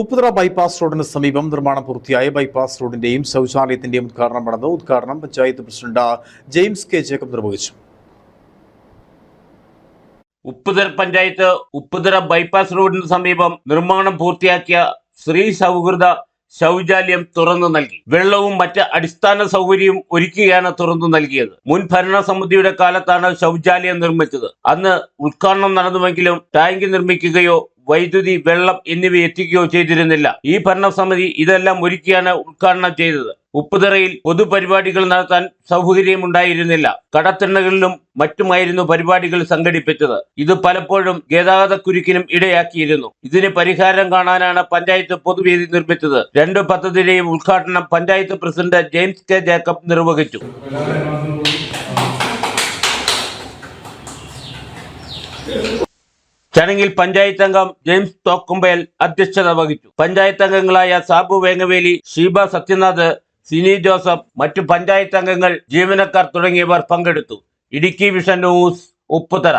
Upputhara bypass റോഡിന് സമീപം നിർമ്മാണം പൂർത്തിയായ. ബൈപ്പാസ് റോഡിന്റെയും ശൗചാലയത്തിന്റെയും ഉദ്ഘാടനം നടന്നു. ഉദ്ഘാടനം panchayat president James K Jacob നിർവഹിച്ചു. ഉപ്പുതറ പഞ്ചായത്ത് ഉപ്പുതറ ബൈപ്പാസ് റോഡിന് സമീപം നിർമ്മാണം പൂർത്തിയാക്കിയ സ്ത്രീ സൗഹൃദ ശൗചാലയം തുറന്നു നൽകി. വെള്ളവും മറ്റ് അടിസ്ഥാന സൗകര്യവും ഒരുക്കുകയാണ് തുറന്നു നൽകിയത്. മുൻ ഭരണസമിതിയുടെ കാലത്താണ് ശൗചാലയം നിർമ്മിച്ചത്. അന്ന് ഉദ്ഘാടനം നടന്നുവെങ്കിലും ടാങ്ക് നിർമ്മിക്കുകയോ വൈദ്യുതി വെള്ളം എന്നിവ എത്തിക്കുകയോ ചെയ്തിരുന്നില്ല. ഈ ഭരണസമിതി ഇതെല്ലാം ഒരുക്കിയാണ് ഉദ്ഘാടനം ചെയ്തത്. ഉപ്പുതറയിൽ പൊതുപരിപാടികൾ നടത്താൻ സൗകര്യമുണ്ടായിരുന്നില്ല. കടത്തിണ്ണകളിലും മറ്റുമായിരുന്നു പരിപാടികൾ സംഘടിപ്പിച്ചത്. ഇത് പലപ്പോഴും ഗതാഗതക്കുരുക്കിനും ഇടയാക്കിയിരുന്നു. ഇതിന് പരിഹാരം കാണാനാണ് പഞ്ചായത്ത് പൊതുവേദി നിർമ്മിച്ചത്. രണ്ട് പദ്ധതിയുടെയും ഉദ്ഘാടനം panchayat president James K Jacob നിർവഹിച്ചു. ചടങ്ങിൽ പഞ്ചായത്ത് അംഗം ജെയിംസ് തോക്കുമ്പയൽ അധ്യക്ഷത വഹിച്ചു. പഞ്ചായത്ത് അംഗങ്ങളായ സാബു വേങ്ങവേലി ഷീബ സത്യനാഥ് സിനി ജോസഫ് മറ്റു പഞ്ചായത്ത് അംഗങ്ങൾ ജീവനക്കാർ തുടങ്ങിയവർ പങ്കെടുത്തു. Idukki vision news Upputhara.